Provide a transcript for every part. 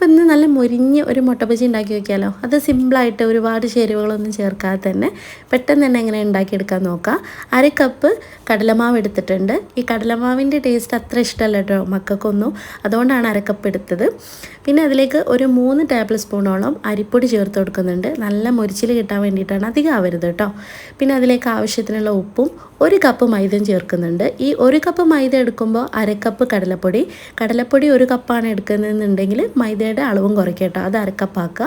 അപ്പോൾ ഇന്ന് നല്ല മുരിഞ്ഞ് ഒരു മുട്ട ബജി ഉണ്ടാക്കി നോക്കിയാലോ? അത് സിമ്പിളായിട്ട് ഒരുപാട് ചേരുവകളൊന്നും ചേർക്കാതെ തന്നെ പെട്ടെന്ന് തന്നെ എങ്ങനെ ഉണ്ടാക്കിയെടുക്കാൻ നോക്കാം. അര കപ്പ് കടലമാവ് എടുത്തിട്ടുണ്ട്. ഈ കടലമാവിന്റെ ടേസ്റ്റ് അത്ര ഇഷ്ടമല്ല കേട്ടോ മക്കൾക്കൊന്നും. അതുകൊണ്ടാണ് അരക്കപ്പ് എടുത്തത്. പിന്നെ അതിലേക്ക് ഒരു മൂന്ന് ടേബിൾ സ്പൂണോളം അരിപ്പൊടി ചേർത്ത് കൊടുക്കുന്നുണ്ട്. നല്ല മുരിച്ചിൽ കിട്ടാൻ വേണ്ടിയിട്ടാണ് അധികം ആവരുത് കേട്ടോ. പിന്നെ അതിലേക്ക് ആവശ്യത്തിനുള്ള ഉപ്പും ഒരു കപ്പ് മൈദയും ചേർക്കുന്നുണ്ട്. ഈ ഒരു കപ്പ് മൈദ എടുക്കുമ്പോൾ അരക്കപ്പ് കടലപ്പൊടി. കടലപ്പൊടി ഒരു കപ്പാണ് എടുക്കുന്നതെന്നുണ്ടെങ്കിൽ മൈദ മസാലയുടെ അളവും കുറയ്ക്കട്ടോ അത് അരക്കപ്പാക്കുക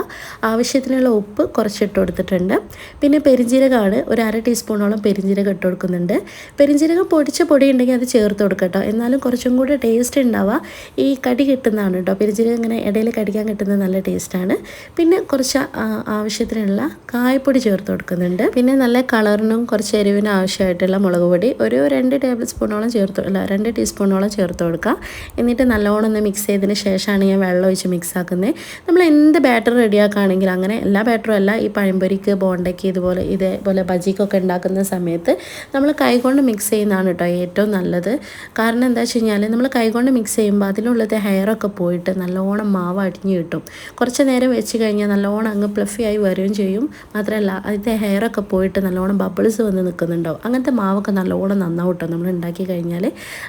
ആവശ്യത്തിനുള്ള ഉപ്പ് കുറച്ചിട്ട് കൊടുത്തിട്ടുണ്ട്. പിന്നെ പെരിഞ്ജീരകമാണ് ഒരു അര ടീസ്പൂണോളം പെരിഞ്ജീരകം ഇട്ട് കൊടുക്കുന്നുണ്ട്. പെരിഞ്ജീരകം പൊടിച്ച പൊടി ഉണ്ടെങ്കിൽ അത് ചേർത്ത് കൊടുക്കട്ടോ എന്നാലും കുറച്ചും കൂടി ടേസ്റ്റ് ഉണ്ടാവുക. ഈ കടി കിട്ടുന്നതാണ് കേട്ടോ. പെരിഞ്ജീരകം ഇങ്ങനെ ഇടയിൽ കടിക്കാൻ കിട്ടുന്നത് നല്ല ടേസ്റ്റാണ് പിന്നെ കുറച്ച് ആവശ്യത്തിനുള്ള കായപ്പൊടി ചേർത്ത് കൊടുക്കുന്നുണ്ട്. പിന്നെ നല്ല കളറിനും കുറച്ച് എരിവിനും ആവശ്യമായിട്ടുള്ള മുളക് പൊടി ഒരു രണ്ട് ടേബിൾ സ്പൂണോളം ചേർത്ത് അല്ല രണ്ട് ടീസ്പൂണോളം ചേർത്ത് കൊടുക്കുക. എന്നിട്ട് നല്ലോണം ഒന്ന് മിക്സ് ചെയ്തതിന് ശേഷമാണ് ഞാൻ വെള്ളം ഒഴിച്ച് മിക്സ് ആക്കുന്നത് നമ്മൾ എന്ത് ബാറ്റർ റെഡിയാക്കുകയാണെങ്കിൽ അങ്ങനെ എല്ലാ ബാറ്ററും അല്ല ഈ പഴംപൊരിക്ക് ബോണ്ടയ്ക്ക് ഇതുപോലെ ഇതേപോലെ ബജിക്കൊക്കെ ഉണ്ടാക്കുന്ന സമയത്ത് നമ്മൾ കൈകൊണ്ട് മിക്സ് ചെയ്യുന്നതാണ് കേട്ടോ ഏറ്റവും നല്ലത്. കാരണം എന്താ വെച്ച് കഴിഞ്ഞാൽ നമ്മൾ കൈകൊണ്ട് മിക്സ് ചെയ്യുമ്പോൾ അതിലുള്ളത് ഹെയറൊക്കെ പോയിട്ട് നല്ലോണം മാവ് അടിഞ്ഞ് കിട്ടും. കുറച്ച് നേരം വെച്ച് കഴിഞ്ഞാൽ നല്ലോണം അങ്ങ് പ്ലഫി ആയി വരികയും ചെയ്യും. മാത്രമല്ല അതിന്റെ ഹെയറൊക്കെ പോയിട്ട് നല്ലോണം ബബിൾസ് വന്ന് നിൽക്കുന്നുണ്ടാവും. അങ്ങനത്തെ മാവൊക്കെ നല്ലോണം നന്നാവും നമ്മൾ ഉണ്ടാക്കി കഴിഞ്ഞാൽ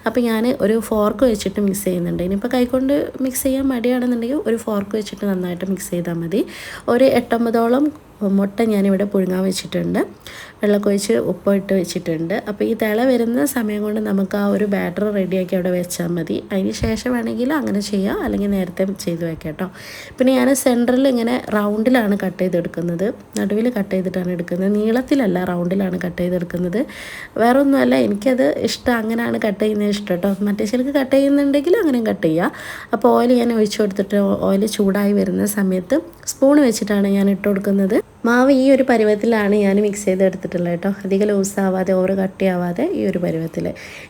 അപ്പോൾ ഞാൻ ഒരു ഫോർക്ക് വെച്ചിട്ട് മിക്സ് ചെയ്യുന്നുണ്ട്. ഇനിയിപ്പോൾ കൈകൊണ്ട് മിക്സ് ചെയ്യാൻ മടിയാണെന്നുണ്ടെങ്കിൽ ഒരു ഫോർക്ക് വെച്ചിട്ട് നന്നായിട്ട് മിക്സ് ചെയ്താൽ മതി. ഒരു എട്ടൊമ്പതോളം മുട്ട ഞാനിവിടെ പുഴുങ്ങാൻ വെച്ചിട്ടുണ്ട്. വെള്ളമൊക്കെ ഒഴിച്ച് ഉപ്പിട്ട് വെച്ചിട്ടുണ്ട്. അപ്പോൾ ഈ തിള വരുന്ന സമയം കൊണ്ട് നമുക്ക് ആ ഒരു ബാറ്റർ റെഡിയാക്കി അവിടെ വെച്ചാൽ മതി. അതിന് ശേഷം വേണമെങ്കിൽ അങ്ങനെ ചെയ്യാം. അല്ലെങ്കിൽ നേരത്തെ ചെയ്ത് വെക്കാം കേട്ടോ. പിന്നെ ഞാൻ സെന്ററിൽ ഇങ്ങനെ റൗണ്ടിലാണ് കട്ട് ചെയ്തെടുക്കുന്നത്. നടുവിൽ കട്ട് ചെയ്തിട്ടാണ് എടുക്കുന്നത്. നീളത്തിലല്ല റൗണ്ടിലാണ് കട്ട് ചെയ്തെടുക്കുന്നത്. വേറെ ഒന്നുമല്ല എനിക്കത് ഇഷ്ടം. അങ്ങനെയാണ് കട്ട് ചെയ്യുന്നത് ഇഷ്ടം കേട്ടോ. മറ്റേ ചിലക്ക് കട്ട് ചെയ്യുന്നുണ്ടെങ്കിൽ അങ്ങനെയും കട്ട് ചെയ്യുക അപ്പോൾ ഓയിൽ ഞാൻ ഒഴിച്ചു കൊടുത്തിട്ട് ഓയിൽ ചൂടായി വരുന്ന സമയത്ത് സ്പൂൺ വെച്ചിട്ടാണ് ഞാൻ ഇട്ട് കൊടുക്കുന്നത്. മാവ് ഈ ഒരു പരുവത്തിലാണ് ഞാൻ മിക്സ് ചെയ്ത് എടുത്തിട്ടുള്ളത് കേട്ടോ. അധികം ലൂസാവാതെ ഓവർ കട്ടിയാവാതെ ഈ ഒരു പരുവത്തിൽ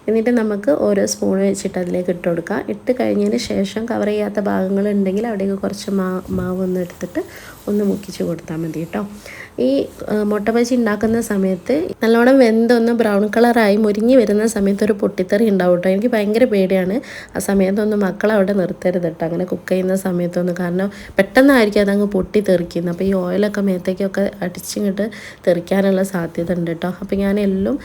എന്നിട്ട് നമുക്ക് ഓരോ സ്പൂൺ വെച്ചിട്ട് അതിലേക്ക് ഇട്ട് കൊടുക്കാം. ഇട്ട് കഴിഞ്ഞതിന് ശേഷം കവർ ചെയ്യാത്ത ഭാഗങ്ങൾ ഉണ്ടെങ്കിൽ അവിടേക്ക് കുറച്ച് മാ മാവ് ഒന്ന് എടുത്തിട്ട് ഒന്ന് മുക്കിച്ച് കൊടുത്താൽ മതി കേട്ടോ. ഈ മുട്ട ബജി ഉണ്ടാക്കുന്ന സമയത്ത് നല്ലോണം വെന്തൊന്ന് ബ്രൗൺ കളറായി മുരിഞ്ഞ് വരുന്ന സമയത്ത് ഒരു പൊട്ടിത്തെറി ഉണ്ടാവും കേട്ടോ. എനിക്ക് ഭയങ്കര പേടിയാണ്. ആ സമയത്തൊന്നും മക്കളെ അവിടെ നിർത്തരുത് കേട്ടോ. അങ്ങനെ കുക്ക് ചെയ്യുന്ന സമയത്തൊന്നും. കാരണം പെട്ടെന്നായിരിക്കും അതങ്ങ് പൊട്ടിത്തെറിക്കുന്നത്. അപ്പോൾ ഈ ഓയിലൊക്കെ മേത്തേക്കൊക്കെ അടിച്ചിങ്ങോട്ട് തെറിക്കാനുള്ള സാധ്യത ഉണ്ട് കേട്ടോ. അപ്പോൾ ഞാൻ എല്ലാം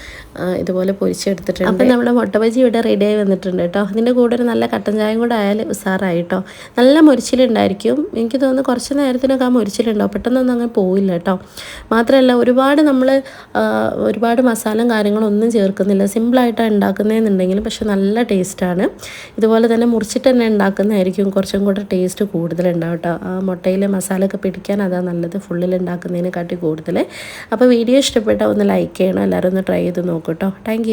ഇതുപോലെ പൊരിച്ചെടുത്തിട്ടുണ്ട്. അപ്പോൾ നമ്മുടെ മുട്ട ബജി ഇവിടെ റെഡിയായി വന്നിട്ടുണ്ട് കേട്ടോ. അതിന്റെ കൂടെ ഒരു നല്ല കട്ടൻ ചായയും കൂടെ ആയാൽ ഉസാറായി കേട്ടോ. നല്ല മുരിച്ചിലുണ്ടായിരിക്കും. എനിക്ക് തോന്നുന്നു കുറച്ച് നേരത്തിനൊക്കെ ആ മുരിച്ചിലുണ്ടാവും. പെട്ടെന്നൊന്നും അങ്ങനെ പോവില്ല കേട്ടോ. മാത്രമല്ല ഒരുപാട് നമ്മൾ ഒരുപാട് മസാലയും കാര്യങ്ങളൊന്നും ചേർക്കുന്നില്ല. സിമ്പിളായിട്ടാണ് ഉണ്ടാക്കുന്നതെന്നുണ്ടെങ്കിലും പക്ഷെ നല്ല ടേസ്റ്റാണ് ഇതുപോലെ തന്നെ മുറിച്ചിട്ട് തന്നെ ഉണ്ടാക്കുന്നതായിരിക്കും കുറച്ചും കൂടെ ടേസ്റ്റ് കൂടുതലുണ്ടാവും കേട്ടോ. ആ മുട്ടയിലെ മസാലയൊക്കെ പിടിക്കാൻ അതാ നല്ലത്. ഫുള്ളിൽ ഉണ്ടാക്കുന്നതിനെക്കാട്ടി കൂടുതൽ അപ്പോൾ വീഡിയോ ഇഷ്ടപ്പെട്ടാൽ ഒന്ന് ലൈക്ക് ചെയ്യണം. എല്ലാവരും ഒന്ന് ട്രൈ ചെയ്ത് നോക്കൂ കേട്ടോ താങ്ക്